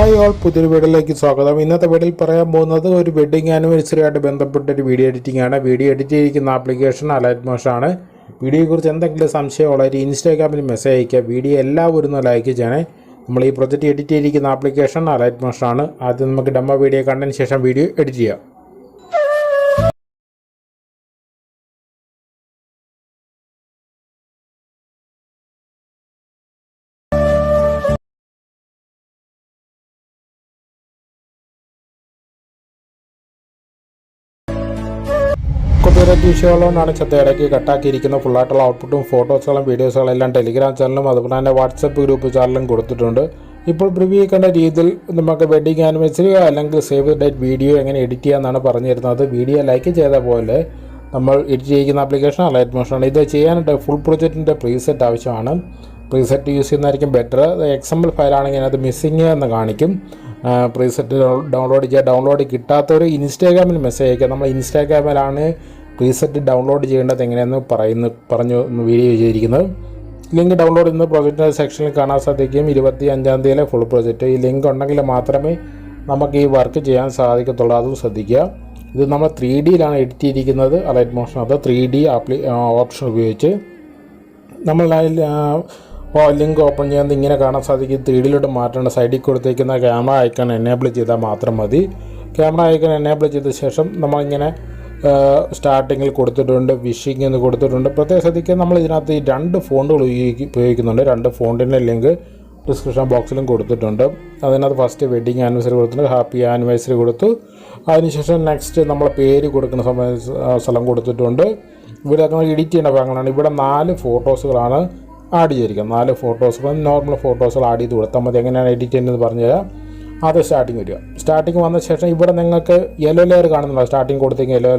Hi all പുതിയൊരു വീഡിയോയിലേക്ക് സ്വാഗതം. ഇന്നത്തെ വീഡിയോയിൽ പറയാൻ പോകുന്നത് ഒരു വെഡിങ് ആനിവേഴ്സറി ആയിട്ട് ബന്ധപ്പെട്ട ഒരു വീഡിയോ എഡിറ്റിംഗ് ആണ്. വീഡിയോ എഡിറ്റ് ചെയ്തിരിക്കുന്ന ആപ്ലിക്കേഷൻ അലൈറ്റ് ആണ്. വീഡിയോയെക്കുറിച്ച് എന്തെങ്കിലും സംശയമുള്ളവർ ഇൻസ്റ്റാഗ്രാമിൽ മെസ്സേജ് അയക്കുക വീഡിയോ എല്ലാവരും ലൈക്ക് ചെയ്യണേ. നമ്മൾ ഈ പ്രൊജക്റ്റ് എഡിറ്റ് ചെയ്തിരിക്കുന്ന ആപ്ലിക്കേഷൻ അലൈറ്റ് ആണ്. ആദ്യം നമുക്ക് ഡമ്മ വീഡിയോ കണ്ടതിന് ശേഷം വീഡിയോ എഡിറ്റ് ചെയ്യാം. കോപ്പിറൈറ്റ് വിഷയമുള്ളതുകൊണ്ടാണ് ചത്ത ഇടയ്ക്ക് കട്ടാക്കിയിരിക്കുന്ന ഫുള്ളായിട്ടുള്ള ഔട്ട്പുട്ടും ഫോട്ടോസുകളും വീഡിയോസുകളും എല്ലാം ടെലിഗ്രാം ചാനലും അതുപോലെ തന്നെ വാട്സപ്പ് ഗ്രൂപ്പ് ചാനലും കൊടുത്തിട്ടുണ്ട്. ഇപ്പോൾ പ്രിവ്യൂ കണ്ട രീതിയിൽ നമുക്ക് വെഡിങ് ആനിവേഴ്സറി അല്ലെങ്കിൽ സേവ് ഡേറ്റ് വീഡിയോ എങ്ങനെ എഡിറ്റ് ചെയ്യാമെന്നാണ് പറഞ്ഞിരുന്നത്. വീഡിയോ ലൈക്ക് ചെയ്ത പോലെ നമ്മൾ എഡിറ്റ് ചെയ്യുന്ന ആപ്ലിക്കേഷൻ അലൈറ്റ് മോഷനാണ് ഇത് ചെയ്യാനായിട്ട് ഫുൾ പ്രൊജക്റ്റിന്റെ പ്രീസെറ്റ് ആവശ്യമാണ്. പ്രീസെറ്റ് യൂസ് ചെയ്യുന്നതായിരിക്കും ബെറ്റർ എക്സാമ്പിൾ ഫയലാണെങ്കിൽ അത് മിസ്സിങ് എന്ന് കാണിക്കും. പ്രീസെറ്റ് ഡൗൺലോഡ് ചെയ്യുക ഡൗൺലോഡ് കിട്ടാത്തവർ ഇൻസ്റ്റാഗ്രാമിൽ മെസ്സേജ് അയക്കുക. നമ്മൾ ഇൻസ്റ്റാഗ്രാമിലാണ് പ്രീസെറ്റ് ഡൗൺലോഡ് ചെയ്യേണ്ടത് എങ്ങനെയെന്ന് പറയുന്നു പറഞ്ഞു വീഡിയോ ചെയ്തിരിക്കുന്നത്. ലിങ്ക് ഡൗൺലോഡ് ചെയ്യുന്ന പ്രൊജക്റ്റിന്റെ സെക്ഷനിൽ കാണാൻ സാധിക്കും. ഇരുപത്തി അഞ്ചാം തീയതിയിലെ ഫുൾ പ്രൊജക്റ്റ് ഈ ലിങ്ക് ഉണ്ടെങ്കിൽ മാത്രമേ നമുക്ക് ഈ വർക്ക് ചെയ്യാൻ സാധിക്കത്തുള്ളൂ. അതും ശ്രദ്ധിക്കുക. ഇത് നമ്മൾ ത്രീ ഡിയിലാണ് എഡിറ്റ് ചെയ്തിരിക്കുന്നത് അലൈറ്റ് മോഷൻ അത് ത്രീ ഡി ആപ്ലി ഓപ്ഷൻ ഉപയോഗിച്ച്. നമ്മൾ ലിങ്ക് ഓപ്പൺ ചെയ്യുന്നത് ഇങ്ങനെ കാണാൻ സാധിക്കും. ത്രീ ഡിയിലോട്ട് മാറ്റേണ്ട സൈഡിൽ കൊടുത്തേക്കുന്ന ക്യാമറ ഐക്കൺ എനേബിൾ ചെയ്താൽ മാത്രം മതി. ക്യാമറ ഐക്കൺ എനേബിൾ ചെയ്ത ശേഷം നമ്മളിങ്ങനെ സ്റ്റാർട്ടിങ്ങിൽ കൊടുത്തിട്ടുണ്ട് വിഷിങ് എന്ന് കൊടുത്തിട്ടുണ്ട്. പ്രത്യേകം ശ്രദ്ധിക്കുക നമ്മൾ ഇതിനകത്ത് ഈ രണ്ട് ഫോണ്ടുകൾ ഉപയോഗിക്കുന്നുണ്ട്. രണ്ട് ഫോണ്ടിന്റെ ലിങ്ക് ഡിസ്ക്രിപ്ഷൻ ബോക്സിലും കൊടുത്തിട്ടുണ്ട്. അതിനകത്ത് ഫസ്റ്റ് വെഡിങ് ആനിവേഴ്സറി കൊടുത്തിട്ടുണ്ട് ഹാപ്പി ആനിവേഴ്സറി കൊടുത്തു. അതിനുശേഷം നെക്സ്റ്റ് നമ്മളെ പേര് കൊടുക്കുന്ന സമയ സ്ഥലം കൊടുത്തിട്ടുണ്ട്. ഇവിടെ നമ്മൾ എഡിറ്റ് ചെയ്യേണ്ട ഭാഗങ്ങളാണ്. ഇവിടെ നാല് ഫോട്ടോസുകളാണ് ആഡ് ചെയ്തിരിക്കുന്നത്. നാല് ഫോട്ടോസുകൾ നോർമൽ ഫോട്ടോസുകൾ ആഡ് ചെയ്ത് കൊടുത്താൽ മതി. എങ്ങനെയാണ് എഡിറ്റ് ചെയ്യുന്നത് പറഞ്ഞുതരാം. അത് സ്റ്റാർട്ടിങ് വരിക. സ്റ്റാർട്ടിങ് വന്ന ശേഷം ഇവിടെ നിങ്ങൾക്ക് യെല്ലോ ലെയർ കാണുന്നുണ്ടോ? സ്റ്റാർട്ടിങ് കൊടുത്തേക്കും യെല്ലോ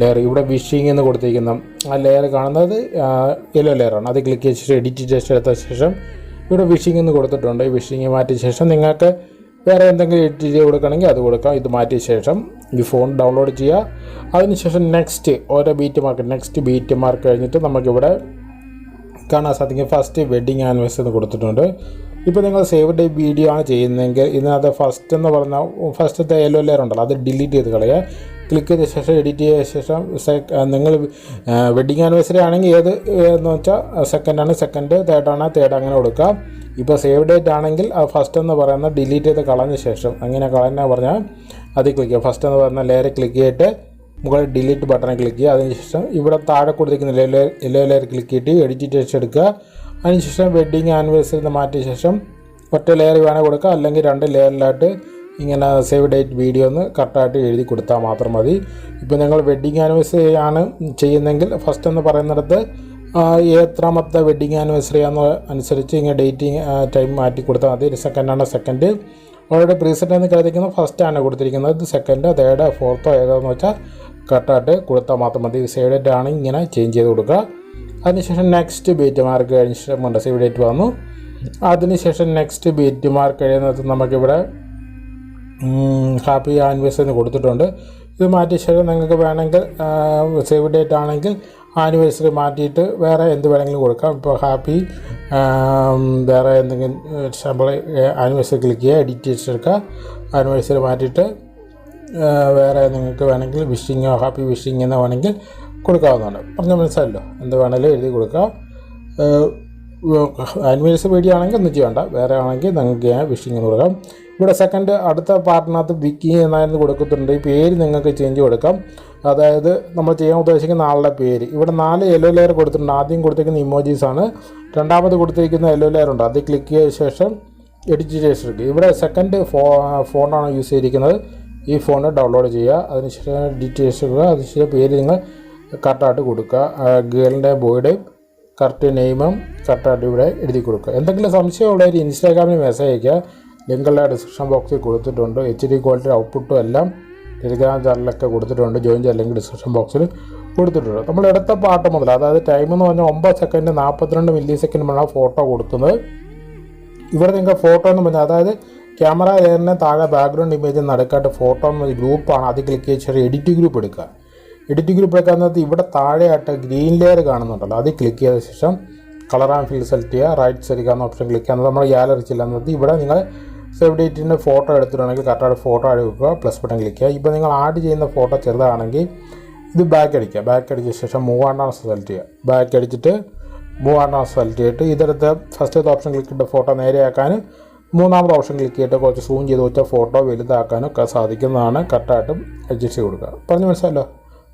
ലെയർ ഇവിടെ വിഷിങ് എന്ന് കൊടുത്തിരിക്കുന്ന ആ ലെയർ കാണുന്നത് യെല്ലോ ലെയറാണ് അത് ക്ലിക്ക് ചെയ്ത ശേഷം എഡിറ്റ് ചെയ്ത എടുത്ത ശേഷം ഇവിടെ വിഷിങ് എന്ന് കൊടുത്തിട്ടുണ്ട്. ഈ വിഷിങ് മാറ്റിയ ശേഷം നിങ്ങൾക്ക് വേറെ എന്തെങ്കിലും എഡിറ്റ് ചെയ്ത് കൊടുക്കണമെങ്കിൽ അത് കൊടുക്കാം. ഇത് മാറ്റിയ ശേഷം ഈ ഫോൺ ഡൗൺലോഡ് ചെയ്യുക. അതിനുശേഷം നെക്സ്റ്റ് ഓരോ beat mark next beat mark കഴിഞ്ഞിട്ട് നമുക്കിവിടെ കാണാൻ സാധിക്കും. ഫസ്റ്റ് വെഡിങ് ആനിവേഴ്സറി എന്ന് കൊടുത്തിട്ടുണ്ട്. ഇപ്പോൾ നിങ്ങൾ സേവ് ഡേ വീഡിയോ ആണ് ചെയ്യുന്നതെങ്കിൽ ഇതിനകത്ത് ഫസ്റ്റ് എന്ന് പറഞ്ഞ ഫസ്റ്റത്തെ യെല്ലോ ലെയർ ഉണ്ടല്ലോ അത് ഡിലീറ്റ് ചെയ്ത് കളയുക. ക്ലിക്ക് ചെയ്ത ശേഷം എഡിറ്റ് ചെയ്ത ശേഷം നിങ്ങൾ വെഡിങ് ആനിവേഴ്സറി ആണെങ്കിൽ ഏത് എന്ന് വെച്ചാൽ സെക്കൻഡാണ് സെക്കൻഡ് തേർഡാണ് തേർഡ് അങ്ങനെ കൊടുക്കുക. ഇപ്പോൾ സേവ് ഡേറ്റ് ആണെങ്കിൽ ആ ഫസ്റ്റ് എന്ന് പറയുന്ന ഡിലീറ്റ് ചെയ്ത് കളഞ്ഞ ശേഷം അങ്ങനെ കളഞ്ഞ പറഞ്ഞാൽ അതിൽ ക്ലിക്ക് ചെയ്യുക. ഫസ്റ്റ് എന്ന് പറയുന്ന ലെയർ ക്ലിക്ക് ചെയ്തിട്ട് മുകളിൽ ഡിലീറ്റ് ബട്ടണിൽ ക്ലിക്ക് ചെയ്യുക. അതിനുശേഷം ഇവിടെ താഴെ കൊടുത്തിരിക്കുന്ന ലെയർ ലെയർ ക്ലിക്ക് ചെയ്തിട്ട് എഡിറ്റ് ടെക്സ്റ്റ് എടുക്കുക. അതിനുശേഷം വെഡ്ഡിങ് ആനിവേഴ്സറി മാറ്റിയ ശേഷം ഒറ്റ ലെയർ വേണേൽ കൊടുക്കുക അല്ലെങ്കിൽ രണ്ട് ലെയറിലായിട്ട് ഇങ്ങനെ സേവ് ഡേറ്റ് വീഡിയോ ഒന്ന് കറക്റ്റായിട്ട് എഴുതി കൊടുത്താൽ മാത്രം മതി. ഇപ്പോൾ നിങ്ങൾ വെഡ്ഡിങ് ആനിവേഴ്സറി ആണ് ചെയ്യുന്നതെങ്കിൽ ഫസ്റ്റ് എന്ന് പറയുന്നിടത്ത് എത്രാമത്തെ വെഡ്ഡിങ് ആനിവേഴ്സറി ആണെന്ന് അനുസരിച്ച് ഇങ്ങനെ ഡേറ്റ് ടൈം മാറ്റി കൊടുത്താൽ മതി. സെക്കൻഡാണ് സെക്കൻഡ് ഓൾറെഡി പ്രീസെറ്റ് എന്ന് കരുതിക്കുന്നത് ഫസ്റ്റ് ആണ് കൊടുത്തിരിക്കുന്നത്. ഇത് സെക്കൻഡ് തേർഡ് ഫോർത്തോ ഏതാണെന്ന് വെച്ചാൽ കറക്റ്റായിട്ട് കൊടുത്താൽ മാത്രം മതി. സേവ് ഡേറ്റ് ആണ് ഇങ്ങനെ ചേഞ്ച് ചെയ്ത് കൊടുക്കുക. അതിനുശേഷം നെക്സ്റ്റ് ബീറ്റ് മാർക്ക് കഴിഞ്ഞ ശേഷം ഉണ്ട് സേവ് ഡേറ്റ് വന്നു. അതിനുശേഷം നെക്സ്റ്റ് ബീറ്റ് മാർക്ക് കഴിയുന്നത് നമുക്കിവിടെ ഹാപ്പി ആനിവേഴ്സറി എന്ന് കൊടുത്തിട്ടുണ്ട്. ഇത് മാറ്റിയ ശേഷം നിങ്ങൾക്ക് വേണമെങ്കിൽ സേവ് ഡേറ്റ് ആണെങ്കിൽ ആനിവേഴ്സറി മാറ്റിയിട്ട് വേറെ എന്ത് വേണമെങ്കിലും കൊടുക്കാം. ഇപ്പോൾ ഹാപ്പി വേറെ എന്തെങ്കിലും ശമ്പള ആനിവേഴ്സറി ക്ലിക്ക് ചെയ്യുക എഡിറ്റ് ചെയ്തെടുക്കുക ആനിവേഴ്സറി മാറ്റിയിട്ട് വേറെ നിങ്ങൾക്ക് വേണമെങ്കിൽ വിഷിങ്ങോ ഹാപ്പി വിഷിങ് എന്ന് വേണമെങ്കിൽ കൊടുക്കാവുന്നതാണ്. പറഞ്ഞ മനസ്സിലല്ലോ എന്ത് വേണമെങ്കിലും എഴുതി കൊടുക്കാം. ആനിവേഴ്സറി പേടിയാണെങ്കിൽ ഒന്നും ചെയ്യണ്ട. വേറെ ആണെങ്കിൽ നിങ്ങൾക്ക് ഞാൻ വിഷിങ് കൊടുക്കാം. ഇവിടെ സെക്കൻഡ് അടുത്ത പാർട്ടിനകത്ത് വിക്കി എന്നായിരുന്നു കൊടുക്കുന്നുണ്ട് ഈ പേര് നിങ്ങൾക്ക് ചേഞ്ച് കൊടുക്കാം. അതായത് നമ്മൾ ചെയ്യാൻ ഉദ്ദേശിക്കുന്ന ആളുടെ പേര്. ഇവിടെ നാല് യെല്ലോ ലെയർ കൊടുത്തിട്ടുണ്ട്. ആദ്യം കൊടുത്തിരിക്കുന്ന ഇമോജീസ് ആണ്. രണ്ടാമത് കൊടുത്തിരിക്കുന്ന യെല്ലോ ലെയർ ഉണ്ട്. അത് ക്ലിക്ക് ചെയ്ത ശേഷം എഡിറ്റ് ചെയ്തിട്ടുണ്ട് ഇവിടെ സെക്കൻഡ് ഫോ ഫോണാണ് യൂസ് ചെയ്തിരിക്കുന്നത്. ഈ ഫോൺ ഡൗൺലോഡ് ചെയ്യുക. അതിനുശേഷം എഡിറ്റ് ചെയ്യുക അതിനുശേഷം പേര് നിങ്ങൾ കറക്റ്റായിട്ട് കൊടുക്കുക. ഗേളിന്റെ ബോയുടെയും കറക്റ്റ് നെയിമും കറക്റ്റായിട്ട് ഇവിടെ എഴുതി കൊടുക്കുക. എന്തെങ്കിലും സംശയം ഉള്ളവർ ഇൻസ്റ്റാഗ്രാമിൽ മെസ്സേജ് അയക്കുക ലിങ്കെല്ലാം ഡിസ്ക്രിപ്ഷൻ ബോക്സിൽ കൊടുത്തിട്ടുണ്ട്. എച്ച് ഡി ക്വാളിറ്റി ഔട്ട്പുട്ടും എല്ലാം ടെലിഗ്രാം ചാനലിലൊക്കെ കൊടുത്തിട്ടുണ്ട്. ജോയിൻ ചെയ്യാൻ ലിങ്ക് ഡിസ്ക്രിപ്ഷൻ ബോക്സിൽ കൊടുത്തിട്ടുണ്ട്. നമ്മൾ എടുത്ത പാട്ട് മുതൽ അതായത് ടൈം എന്ന് പറഞ്ഞാൽ ഒമ്പത് സെക്കൻഡ് നാൽപ്പത്തിരണ്ട് മില്ലി സെക്കൻഡ് വേണം ഫോട്ടോ കൊടുക്കുന്നത്. ഇവിടെ നിങ്ങൾക്ക് ഫോട്ടോ എന്ന് പറഞ്ഞാൽ അതായത് ക്യാമറ ലെയറിന് താഴെ ബാക്ക്ഗ്രൗണ്ട് ഇമേജ് നടക്കാട്ട് ഫോട്ടോ ഗ്രൂപ്പാണ് അത് ക്ലിക്ക് ചെയ്ത് ചെറിയ എഡിറ്റ് ഗ്രൂപ്പ് എടുക്കുക. എഡിറ്റ് ഗ്രൂപ്പ് എടുക്കുന്നത് ഇവിടെ താഴെയായിട്ട് ഗ്രീൻ ലെയർ കാണുന്നുണ്ടല്ലോ. അത് ക്ലിക്ക് ചെയ്ത ശേഷം കളർ ആൻഡ് ഫീൽ സെലക്ട് ചെയ്യുക. റൈറ്റ് സൈഡ് കാണുന്ന ഓപ്ഷൻ ക്ലിക്ക് ചെയ്യുന്നത്. നമ്മൾ ഗ്യാലറി ചെല്ലുന്നത് ഇവിടെ നിങ്ങൾ സേവ് ഡേറ്റിന്റെ ഫോട്ടോ എടുത്തിട്ടുണ്ടെങ്കിൽ കറക്റ്റായിട്ട് ഫോട്ടോ ആഡ് വെക്കുക. പ്ലസ് ബട്ടൺ ക്ലിക്ക് ചെയ്യുക. ഇപ്പോൾ നിങ്ങൾ ആഡ് ചെയ്യുന്ന ഫോട്ടോ ചെറുതാണെങ്കിൽ ഇത് ബാക്ക് അടിക്കുക. ബാക്ക് അടിച്ച ശേഷം മൂവ് ആണ്ടാണ് സെലക്ട് ചെയ്യുക. ബാക്ക് അടിച്ചിട്ട് മൂവ് ആണ്ടാണ് സെലക്ട് ചെയ്തിട്ട് ഇതെടുത്ത് ഫസ്റ്റത്തെ ഓപ്ഷൻ ക്ലിക്ക് ചെയ്തിട്ട് ഫോട്ടോ നേരെയാക്കാൻ മൂന്നാമത്തെ ഓപ്ഷൻ ക്ലിക്ക് ചെയ്തിട്ട് കുറച്ച് സൂം ചെയ്ത് വെച്ചാൽ ഫോട്ടോ വലുതാക്കാനൊക്കെ സാധിക്കുന്നതാണ്. കറക്റ്റായിട്ടും അഡ്ജസ്റ്റ് ചെയ്ത് കൊടുക്കുക. പറഞ്ഞു മനസ്സിലല്ലോ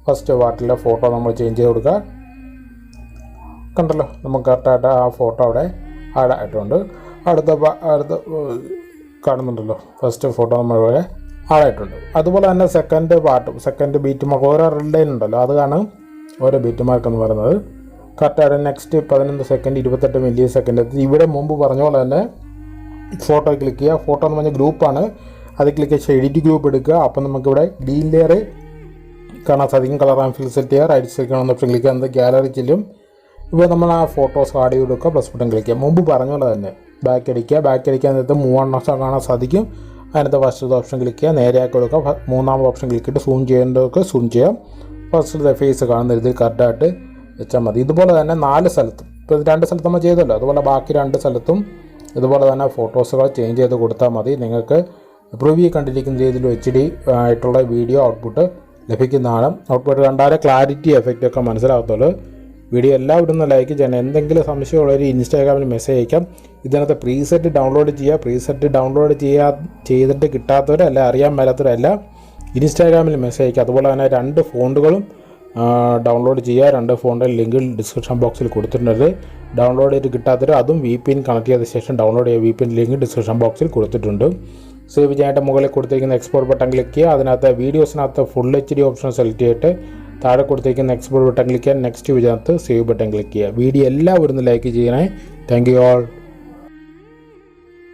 ഫസ്റ്റ് വാട്ടിലെ ഫോട്ടോ നമ്മൾ ചേഞ്ച് ചെയ്ത് കൊടുക്കുക. കണ്ടല്ലോ നമുക്ക് കറക്റ്റായിട്ട് ആ ഫോട്ടോ അവിടെ ആഡ് ആയിട്ടുണ്ട്. അടുത്ത അടുത്ത കാണുന്നുണ്ടല്ലോ ഫസ്റ്റ് ഫോട്ടോ നമ്മളിവിടെ ആഡായിട്ടുണ്ട് അതുപോലെ തന്നെ second part second beat mark ഓരോ റിലൈൻ ഉണ്ടല്ലോ അതാണ് ഓരോ ബീറ്റ് മാർക്ക് എന്ന് പറയുന്നത്. കറക്റ്റായിട്ട് നെക്സ്റ്റ് പതിനൊന്ന് സെക്കൻഡ് ഇരുപത്തെട്ട് മില്ലി സെക്കൻഡ് ഇവിടെ മുമ്പ് പറഞ്ഞ പോലെ തന്നെ ഫോട്ടോ ക്ലിക്ക് ചെയ്യുക. ഫോട്ടോ എന്ന് പറഞ്ഞ ഗ്രൂപ്പാണ് അത് ക്ലിക്ക് ചെയ്ത് എഡിറ്റ് ഗ്രൂപ്പ് എടുക്കുക. അപ്പം നമുക്കിവിടെ ഗ്രീൻ ലെയർ കാണാൻ സാധിക്കും. കളർ ആൻഡ് ഫിൽ സെറ്റ് ചെയ്യുക റൈറ്റ് സൈഡ് കാണുന്ന ഓപ്ഷൻ ക്ലിക്ക് ചെയ്യുന്നത് ഗ്യാലറി ചെല്ലും. ഇപ്പോൾ നമ്മൾ ആ ഫോട്ടോസ് ആഡ് ചെയ്ത് കൊടുക്കുക. പ്ലസ് ബട്ടൺ ക്ലിക്ക് ചെയ്യുക. മുമ്പ് പറഞ്ഞ പോലെ തന്നെ ബാക്ക് അടിക്കുക. ബാക്ക് അടിക്കാൻ നേരത്തെ മൂന്നെണ്ണം കാണാൻ സാധിക്കും. അതിനകത്ത് ഫസ്റ്റ് ഓപ്ഷൻ ക്ലിക്ക് ചെയ്യുക. നേരെയാക്കി കൊടുക്കുക. മൂന്നാമത് ഓപ്ഷൻ ക്ലിക്ക് ഇട്ട് സൂം ചെയ്യേണ്ടതൊക്കെ സൂം ചെയ്യാം. ഫസ്റ്റത്തെ ഫേസ് കാണുന്ന രീതിയിൽ കറക്റ്റായിട്ട് വെച്ചാൽ മതി. ഇതുപോലെ തന്നെ നാല് സ്ഥലത്തും. ഇപ്പോൾ രണ്ട് സ്ഥലത്ത് നമ്മൾ ചെയ്തല്ലോ. അതുപോലെ ബാക്കി രണ്ട് സ്ഥലത്തും ഇതുപോലെ തന്നെ ഫോട്ടോസുകൾ ചേഞ്ച് ചെയ്ത് കൊടുത്താൽ മതി. നിങ്ങൾക്ക് പ്രിവ്യൂ കണ്ടിരിക്കുന്ന രീതിയിൽ എച്ച് ഡി ആയിട്ടുള്ള വീഡിയോ ഔട്ട്പുട്ട് ലഭിക്കുന്നതാണ്. ഔട്ട്പുട്ട് കണ്ടാലേ ക്ലാരിറ്റി എഫക്റ്റ് ഒക്കെ മനസ്സിലാകത്തുള്ളൂ. വീഡിയോ എല്ലാവരും ഒന്ന് ലൈക്ക് ചെയ്യണം എന്തെങ്കിലും സംശയമുള്ളവർ ഇൻസ്റ്റാഗ്രാമിൽ മെസ്സേജ് അയക്കാം. ഇതിനകത്ത് പ്രീസെറ്റ് ഡൗൺലോഡ് ചെയ്യുക. പ്രീസെറ്റ് ഡൗൺലോഡ് ചെയ്യാ ചെയ്തിട്ട് കിട്ടാത്തവരല്ല അറിയാൻ മേലാത്തവരല്ല ഇൻസ്റ്റാഗ്രാമിൽ മെസ്സേജ് അയക്കുക. അതുപോലെ തന്നെ രണ്ട് ഫോണ്ടുകളും ഡൗൺലോഡ് ചെയ്യുക. രണ്ട് ഫോണിന്റെ ലിങ്ക് ഡിസ്ക്രിപ്ഷൻ ബോക്സിൽ കൊടുത്തിട്ടുണ്ട്. ഡൗൺലോഡ് ചെയ്ത് കിട്ടാത്തവർ അതും വി പി എൻ കണക്ട് ചെയ്ത ശേഷം ഡൗൺലോഡ് ചെയ്യുക. V P N link description ബോക്സിൽ കൊടുത്തിട്ടുണ്ട്. സേവ് ചെയ്യാനായിട്ട് മുകളിൽ കൊടുത്തിരിക്കുന്ന എക്സ്പോർട്ട് ബട്ടൺ ക്ലിക്ക് ചെയ്യുക. അതിനകത്ത് വീഡിയോസിനകത്ത് full H D option select ചെയ്തിട്ട് താഴെ കൊടുത്തിരിക്കുന്ന എക്സ്പോർട്ട് ബട്ടൺ ക്ലിക്ക് ചെയ്യുക. നെക്സ്റ്റ് വിജയത്ത് സേവ് ബട്ടൺ ക്ലിക്ക് ചെയ്യുക. വീഡിയോ എല്ലാവരും ലൈക്ക് ചെയ്യണേ. Thank you all